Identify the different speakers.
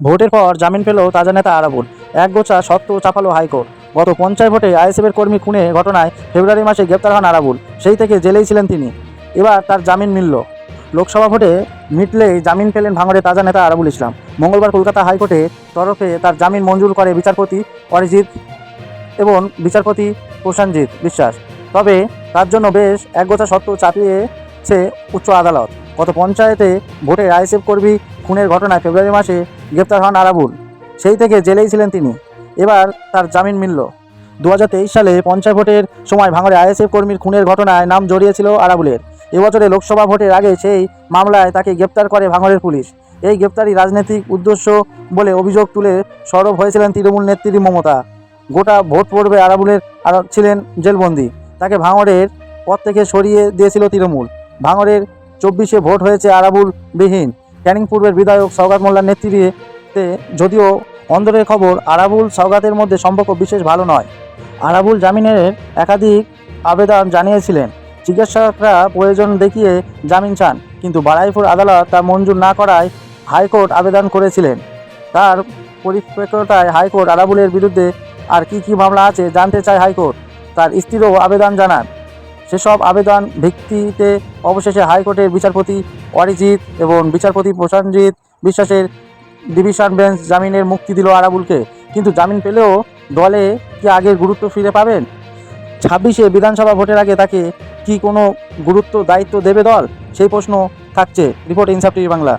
Speaker 1: ভোটের পর জামিন পেল তাজা নেতা আরাবুল। এক গোছা সত্ত্ব চাপালো হাইকোর্ট। গত পঞ্চায়েত ভোটে আইএসএফের কর্মী খুনে ঘটনায় ফেব্রুয়ারি মাসে গ্রেপ্তার হন আরাবুল। সেই থেকে জেলেই ছিলেন তিনি। এবার তার জামিন মিলল। লোকসভা ভোটে মিটলেই জামিন পেলেন ভাঙড়ে তাজা নেতা আরাবুল ইসলাম। মঙ্গলবার কলকাতা হাইকোর্টের তরফে তার জামিন মঞ্জুর করে বিচারপতি অরিজিৎ এবং বিচারপতি প্রশানজিৎ বিশ্বাস। তবে তার জন্য বেশ একগোছা সত্ত্ব চাপিয়েছে উচ্চ আদালত। গত পঞ্চায়েতে ভোটে আইএসএফ কর্মী খুনের ঘটনায় ফেব্রুয়ারি মাসে গ্রেপ্তার হন আরাবুল সেই থেকে জেলেই ছিলেন তিনি। এবার তার জামিন মিলল। দু হাজার তেইশ সালে পঞ্চায়েত ভোটের সময় ভাঙড়ে আইএসএফ কর্মীর খুনের ঘটনায় নাম জড়িয়েছিল আরাবুলের এবছরে লোকসভা ভোটের আগে সেই মামলায় তাকে গ্রেপ্তার করে ভাঙড়ের পুলিশ। এই গ্রেপ্তারি রাজনৈতিক উদ্দেশ্য বলে অভিযোগ তুলে সরব হয়েছিলেন তৃণমূল নেত্রী মমতা। গোটা ভোট পড়বে আরাবুলের আর ছিলেন জেলবন্দি। তাকে ভাঙড়ের পদ থেকে সরিয়ে দিয়েছিল তৃণমূল। ভাঙড়ের চব্বিশে ভোট হয়েছে আরাবুল বিহীন। ক্যানিং পূর্বের বিধায়ক সৌগাত মোল্লার নেতৃত্বে যদিও অন্দরের খবর, আরাবুল সৌগাতের মধ্যে সম্পর্ক বিশেষ ভালো নয়। আরাবুল জামিনের একাধিক আবেদন জানিয়েছিলেন। চিকিৎসকরা প্রয়োজন দেখিয়ে জামিন চান, কিন্তু বারাইপুর আদালত তা মঞ্জুর না করায় হাইকোর্ট আবেদন করেছিলেন। তার পরিপ্রেক্ষিতায় হাইকোর্ট আরাবুলের বিরুদ্ধে আর কি কি মামলা আছে জানতে চায় হাইকোর্ট। তার স্ত্রীরও আবেদন জানান। সেসব আবেদন ভিত্তিতে অবশেষে হাইকোর্টের বিচারপতি অরিজিৎ এবং বিচারপতি প্রশানজিৎ বিশ্বাসের ডিভিশন বেঞ্চ জামিনের মুক্তি দিল আরাবুলকে। কিন্তু জামিন পেলেও দলে কি আগের গুরুত্ব ফিরে পাবেন? ছাব্বিশে বিধানসভা ভোটের আগে তাকে কি কোনো গুরুত্ব দায়িত্ব দেবে দল? সেই প্রশ্ন থাকছে রিপোর্ট ইনসাফ টিভি বাংলা।